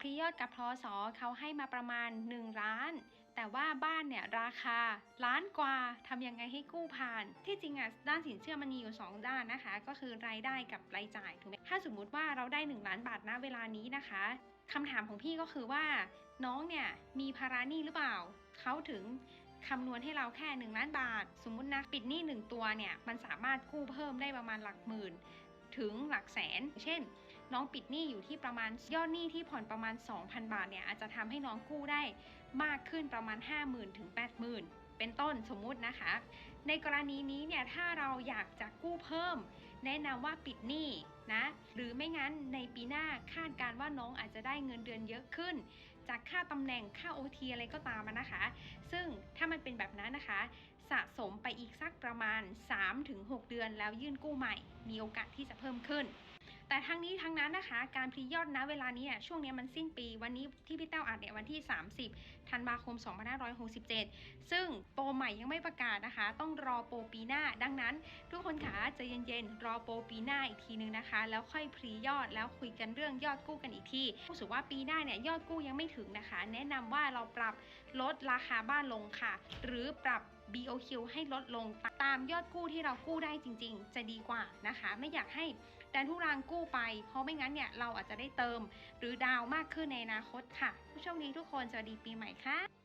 พรียอดกับพศเขาให้มาประมาณ 1 ล้าน แต่ว่าบ้านเนี่ยราคาล้านกว่าทำยังไงให้กู้ผ่าน ที่จริงอะด้านสินเชื่อมันมีอยู่ 2 ด้านนะคะ ก็คือรายได้กับรายจ่ายถูกไหมถ้าสมมุติว่าเราได้ 1 ล้านบาทณเวลานี้นะคะคำถามของพี่ก็คือว่า น้องเนี่ยมีภาระหนี้หรือเปล่าเขาถึงคำนวณให้เราแค่ 1 ล้านบาท สมมุตินะปิดหนี้ 1 ตัวเนี่ยมันสามารถกู้เพิ่มได้ประมาณหลักหมื่น ถึงหลักแสน เช่น น้องปิดหนี้อยู่ที่ประมาณยอดหนี้ที่ผ่อนประมาณ 2,000 บาทเนี่ยอาจจะทำให้น้องกู้ได้มากขึ้นประมาณ 50,000ถึง80,000เป็นต้นสมมุตินะคะ ในกรณีนี้เนี่ยถ้าเราอยากจะกู้เพิ่ม แนะนำว่าปิดหนี้นะหรือไม่งั้นในปีหน้าคาดการว่าน้องอาจจะได้เงินเดือนเยอะขึ้น จากค่าตำแหน่งค่า OT อะไรก็ตามนะคะ ซึ่งถ้ามันเป็นแบบนั้นนะคะ สะสมไปอีกสักประมาณ 3-6 เดือนแล้วยื่นกู้ใหม่ มีโอกาสที่จะเพิ่มขึ้น แต่ทั้งนี้ทั้งนั้นนะคะ การพรียอดนะเวลานี้เนี่ยช่วงนี้มันสิ้นปีวันนี้ที่พี่เต้าอัดเนี่ยวันที่ 30ธันวาคม 2567 ซึ่งโปรใหม่ยังไม่ประกาศนะคะ ต้องรอโปรปีหน้า ดังนั้น ทุกคนขาจะเย็นๆรอโปรปีหน้าอีกทีนึงนะคะ แล้วค่อยพรียอดแล้วคุยกันเรื่องยอดกู้กันอีกทีรู้สึกว่าปีหน้าเนี่ยยอดกู้ยังไม่ถึงนะคะ แนะนำว่าเราปรับลดราคาบ้านลงค่ะ หรือปรับ BOQ ให้ลดลงตามยอดกู้ที่เรากู้ได้จริง ๆ จะดีกว่านะคะ ไม่อยากให้ดันทุรังกู้ไป เพราะไม่งั้นเนี่ยเราอาจจะได้เติม หรือดาวมากขึ้นในอนาคตค่ะผู้โชคดีทุกคนสวัสดีปีใหม่ค่ะ